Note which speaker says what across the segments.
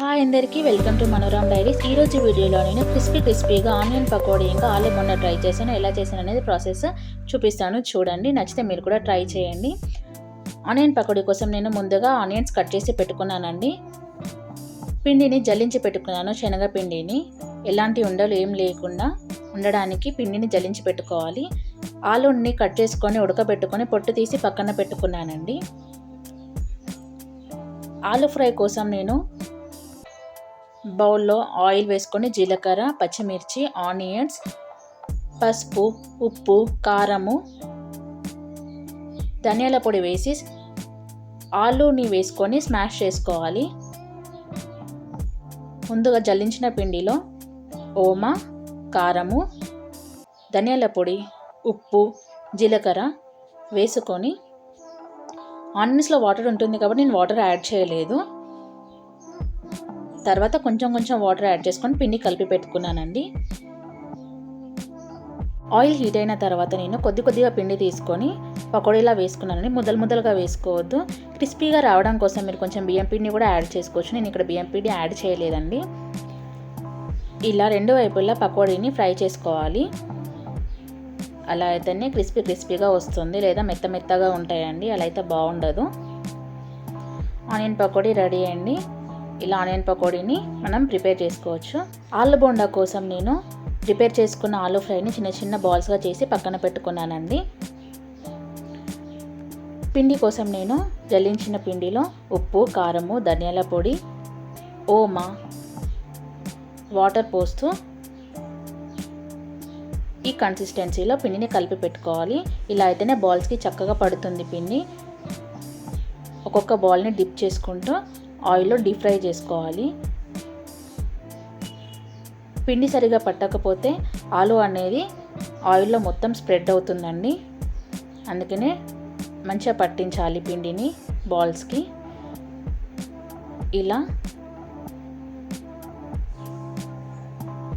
Speaker 1: Hi అందరికీ welcome to మనోరామ్ diaries. ఈ రోజు వీడియోలో నేను క్రిస్పీ క్రిస్పీగా ఆనియన్ పకోడీ ఇంకా ఆలు మొన్న ట్రై చేశాను. ఎలా చేశాను అనేది ప్రాసెస్ చూపిస్తాను. చూడండి నచ్చితే మీరు కూడా ట్రై చేయండి. ఆనియన్ పకోడీ కోసం నేను ముందుగా ఆనియన్స్ కట్ చేసి పెట్టుకున్నానండి. పిండిని జల్లించి పెట్టుకున్నాను శనగ పిండిని. ఎలాంటి ఉండలు ఏం లేకుండా ఉండడానికి పిండిని జల్లించి పెట్టుకోవాలి. ఆలుని కట్ చేసుకొని ఉడకబెట్టుకొని పొట్టు తీసి పక్కన పెట్టుకున్నానండి. ఆలు ఫ్రై కోసం నేను బౌల్లో ఆయిల్ వేసుకొని జీలకర్ర పచ్చిమిర్చి ఆనియన్స్ పసుపు ఉప్పు కారము ధనియాల పొడి వేసి ఆలూని వేసుకొని స్మాష్ చేసుకోవాలి. ముందుగా జల్లించిన పిండిలో ఓమ కారము ధనియాల పొడి ఉప్పు జీలకర్ర వేసుకొని ఆనియన్స్లో వాటర్ ఉంటుంది కాబట్టి నేను వాటర్ యాడ్ చేయలేదు. తర్వాత కొంచెం కొంచెం వాటర్ యాడ్ చేసుకొని పిండి కలిపి పెట్టుకున్నానండి. ఆయిల్ హీట్ అయిన తర్వాత నేను కొద్ది కొద్దిగా పిండి తీసుకొని పకోడీలా వేసుకున్నానండి. ముద్దలు ముద్దలుగా వేసుకోవద్దు. క్రిస్పీగా రావడం కోసం మీరు కొంచెం బియ్యం పిండిని కూడా యాడ్ చేసుకోవచ్చు. నేను ఇక్కడ బియ్యం పిండి యాడ్ చేయలేదండి. ఇలా రెండు వైపులా పకోడీని ఫ్రై చేసుకోవాలి. అలా అయితేనే క్రిస్పీ క్రిస్పీగా వస్తుంది లేదా మెత్త మెత్తగా ఉంటాయండి. అలా అయితే బాగుండదు. ఆనియన్ పకోడీ రెడీ అండి. ఇలా ఆనియన్ పకోడీని మనం ప్రిపేర్ చేసుకోవచ్చు. ఆలు బోండా కోసం నేను ప్రిపేర్ చేసుకున్న ఆలు ఫ్రైని చిన్న చిన్న బాల్స్గా చేసి పక్కన పెట్టుకున్నానండి. పిండి కోసం నేను జల్లించిన పిండిలో ఉప్పు కారము ధనియాల పొడి ఓమా వాటర్ పోస్తూ ఈ కన్సిస్టెన్సీలో పిండిని కలిపి పెట్టుకోవాలి. ఇలా అయితేనే బాల్స్కి చక్కగా పడుతుంది పిండి. ఒక్కొక్క బాల్ని డిప్ చేసుకుంటూ ఆయిల్లో డీప్ ఫ్రై చేసుకోవాలి. పిండి సరిగా పట్టకపోతే ఆలు అనేది ఆయిల్లో మొత్తం స్ప్రెడ్ అవుతుందండి. అందుకనే మంచిగా పట్టించాలి పిండిని బాల్స్కి. ఇలా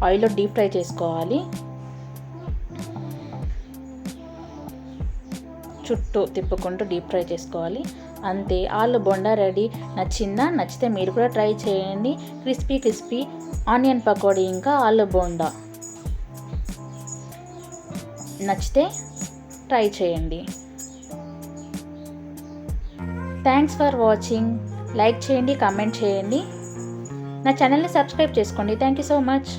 Speaker 1: ఆయిల్లో డీప్ ఫ్రై చేసుకోవాలి. చుట్టూ తిప్పుకుంటూ డీప్ ఫ్రై చేసుకోవాలి. అంతే ఆలు బొండా రెడీ. నచ్చిందా? నచ్చితే మీరు కూడా ట్రై చేయండి. క్రిస్పీ క్రిస్పీ ఆనియన్ పకోడీ ఇంకా ఆలు బోండా. నచ్చితే ట్రై చేయండి. థ్యాంక్స్ ఫర్ వాచింగ్ లైక్ చేయండి కామెంట్ చేయండి. నా ఛానల్ని సబ్స్క్రైబ్ చేసుకోండి. Thank you so much